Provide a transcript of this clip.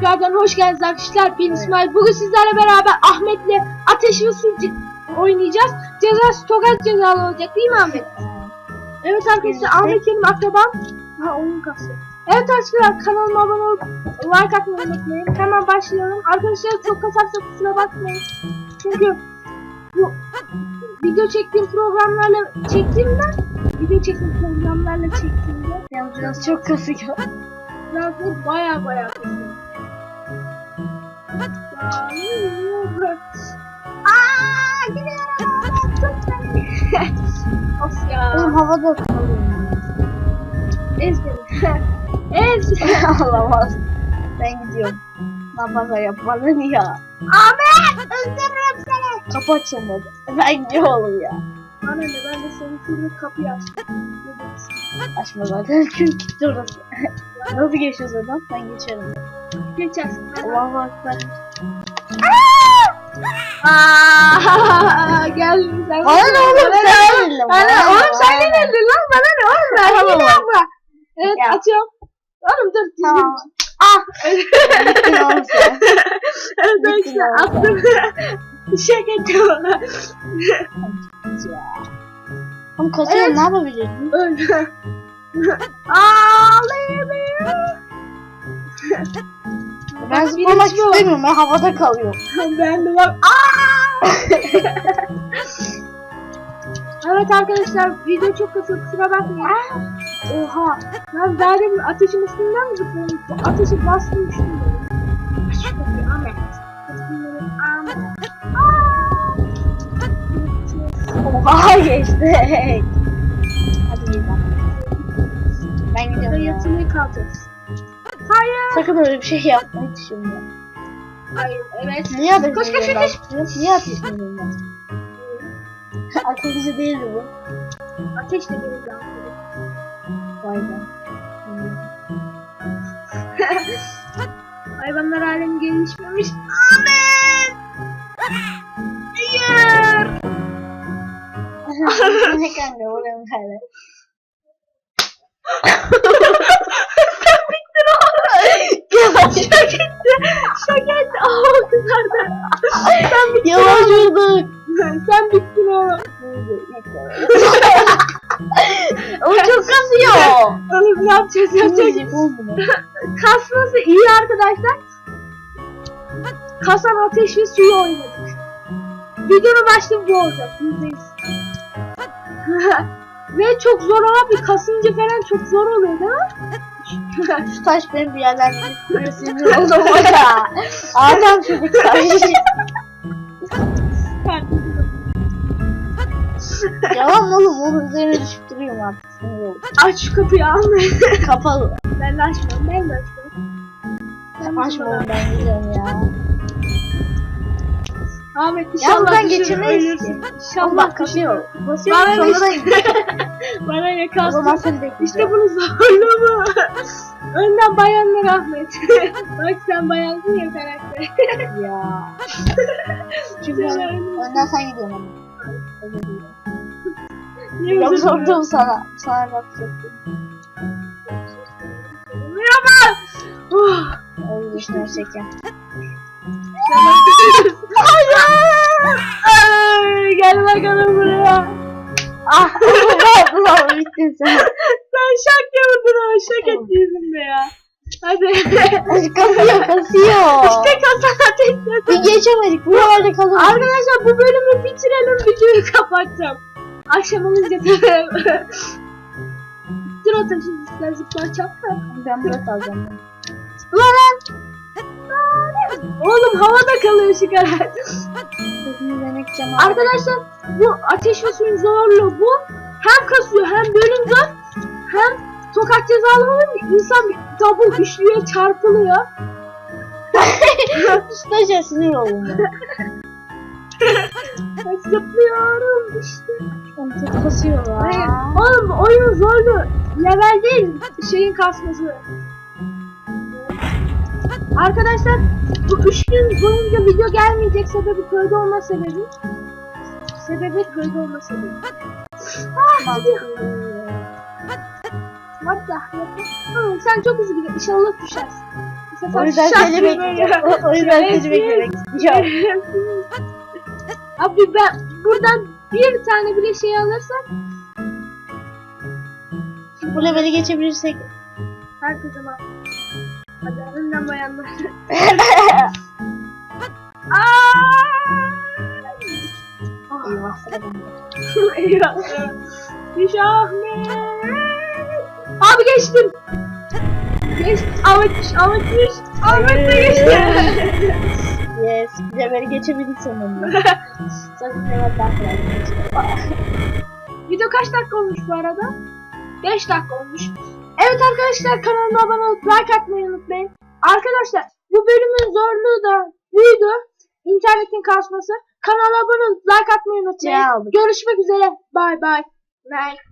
tekrardan hoş geldiniz arkadaşlar. Ben İsmail. Bugün sizlerle beraber Ahmet'le Ateş ve Su oynayacağız. Ceza tokat cezalı olacak değil mi Ahmet? Evet arkadaşlar Ahmet benim akrabam. Ha oyun kası. Evet arkadaşlar kanalıma abone olup like atmayı unutmayın. Hemen başlayalım. Arkadaşlar çok kasarsa kusura bakmayın. Çünkü bu video çektiğim programlarla çektiğimde video çektiğim programlarla çektiğimde biraz çok kasıyor. Biraz baya baya. Aaa gidiyorum. Of ya. Benim havada kalıyor. Ez beni. Ez. Alamaz. Ben gidiyorum. Ne yaparsa yap bana ne ya. Ahmet öldürürüm seni. Kapı açılmadı. Ben gidiyorum ya. Bana ne ben de senin şurada kapıyı açtım. Açma zaten çünkü orası. Nasıl geçiyoruz oradan? Ben geçerim. Geçersin. Allahu Ekber. Aaa gel sen. Bana ne oğlum sen. Bana, oğlum sen ne öldün lan bana ne oğlum ben hile yapma. Evet Ya. atıyorum. Oğlum dur düzgün. Tamam. Ah. Evet Bittin işte attım. Şaka yapıyorum. Ya. Oğlum kasıyor Evet. ne yapabilirim? Öldü. Ağlayamıyorum. Ben zıplamak istemiyorum. Ben havada kalıyorum. Ben de bak. Evet arkadaşlar video çok kısa kusura bakmayın. Oha. Ben demin ateşin üstünden mi zıpladım? Ateşi bastım kapıyı Ahmet. Oha geçti. Hadi gidelim. Ben gidiyorum ya. yatılığı kalacağız. Hayır. Sakın öyle bir şey yapmayı düşünme. Hayır evet. Niye ateş Koş, koş, koş. ben? Niye ateş ediyorsun ben? Akıllıca değildi bu. Ateş de beni dans Vay be. Hayvanlar alemi gelişmemiş. Ahmet! Hayır! ne kanka oranın hala. Şaka etti. Şaka etti. Aa. Sen bittin vurduk. Sen bittin oğlum. O çok kasıyor. Oğlum ne yapacağız mu? Kasması iyi arkadaşlar. Kasan ateş ve suyu oynadık. Videonun başlığı bu olacak. %100. ve çok zor ama bir kasınca falan çok zor oluyor değil mi? Şu taş benim bir yerden böyle sinir oldum orada. Adam çocuk taş. Yalan oğlum onun üzerine düşüp duruyorum artık sinir oldum. Aç şu kapıyı Ahmet. Kapalı. Ben de açmam. Ben de açmam. Ben açmam. ben gidiyorum ya. Ahmet inşallah ben düşürür, ölürsün. ki. İnşallah. Basıyor Bana sonra da Bana ne O zaman kastın? seni. İşte bunu zorlama. Önden bayanlar Ahmet. Bak sen bayansın ya karakter. ya. Çünkü Sen ön- öyle- önden sen gidiyorsun ama. Öyle değil. Niye Yok özür dilerim? sordum sana. Sana yapacaktım. Merhaba. Oh. O yüzden çeken. Hayır. Ay, gel bakalım buraya. Ah lan bittin sen. Sen şak yaptın ama şak etti yüzümde ya. Hadi. Kasıyor kasıyor. işte kasan ateşle. Bir geçemedik. Buralarda kalır. Arkadaşlar bu bölümü bitirelim videoyu kapatacağım. Akşam olunca tabii. Dur o taşı ister zıplar çapka. Ben burada kalacağım. Lan! Oğlum havada kalıyor şu kadar. Arkadaşlar bu ateş ve suyun zorluğu bu. Hem kasıyor hem bölüm zor hem tokat cezalı olunca insan double düşüyor çarpılıyor. Stajyer sinir oldum zıplıyorum işte. Çok kasıyor ya. Oğlum oyun zordu. Level değil şeyin kasması. Arkadaşlar bu üç gün boyunca video gelmeyecek sebebi köyde olma sebebi. Sebebi köyde olma sebebi. Mantıklı. What the sen çok hızlı gidiyorsun. İnşallah düşersin. O yüzden seni böyle- O, yüzden seni beklemek istiyorum. Abi ben buradan bir tane bile şey alırsam Bu leveli geçebilirsek. herkese mal. Hadi önümden bayanlar. Eyvah bende. Eyvah. Ahmet. Abi geçtim. Geç. Ahmet. Ahmet düş. Ahmet de geçti. Yes, bir leveli geçebildik sonunda. Zaten evet ben kolay. Video kaç dakika olmuş bu arada? 5 dakika olmuş. Evet arkadaşlar kanalıma abone olup like atmayı unutmayın. Arkadaşlar bu bölümün zorluğu da buydu. İnternetin kasması. Kanala abone olup like atmayı unutmayın. Görüşmek üzere. Bye bye. Bye.